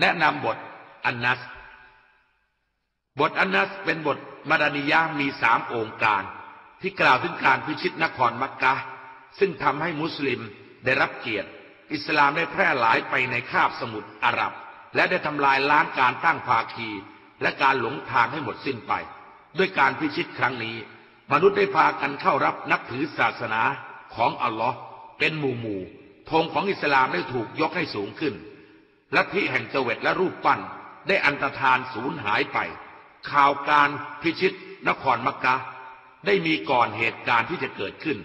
แนะนำบทอันนัส บทอันนัสเป็นบทมาดานิยะห์มีสามองค์การ ที่กล่าวถึงการพิชิตนครมักกะ ซึ่งทำให้มุสลิมได้รับเกียรติ อิสลามได้แพร่หลายไปในคาบสมุทรอาหรับ และได้ทำลายล้างการตั้งภาคี และการหลงทางให้หมดสิ้นไป ด้วยการพิชิตครั้งนี้ มนุษย์ได้พากันเข้ารับนับถือศาสนาของอัลลอฮ์เป็นหมู่หมู่ธงของอิสลามได้ถูกยกให้สูงขึ้น ลัทธิแห่งเจวิตและรูปปั้นได้อันตรธานสูญหายไป ข่าวการพิชิตนครมักกะฮ์ได้มีก่อนเหตุการณ์ที่จะเกิดขึ้น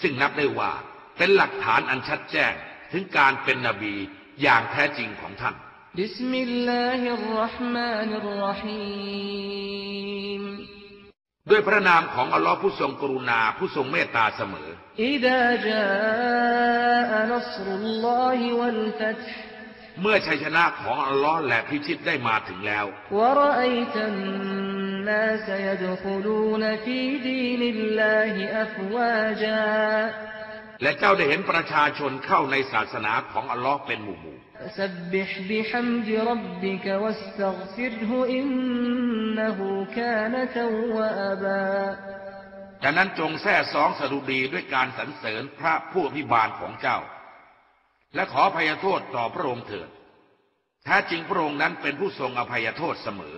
ซึ่งนับได้ว่าเป็นหลักฐานอันชัดแจ้งถึงการเป็นนบีอย่างแท้จริงของท่าน بسم الله الرحمن الرحيم ด้วยพระนามของอัลลอฮ์ผู้ทรงกรุณาผู้ทรงเมตตาเสมอ إذا جاء نصر الله والفتح เมื่อชัยชนะของอัลลอฮ์และพิชิตได้มาถึงแล้ว และเจ้าได้เห็นประชาชนเข้าในศาสนาของอัลลอฮ์เป็นหมู่หมู่ดังนั้นจงแท้สองสดุดีด้วยการสรรเสริญพระผู้พิบาลของเจ้า และขออภัยโทษต่อพระองค์เถิดแท้จริงพระองค์นั้นเป็นผู้ทรงอภัยโทษเสมอ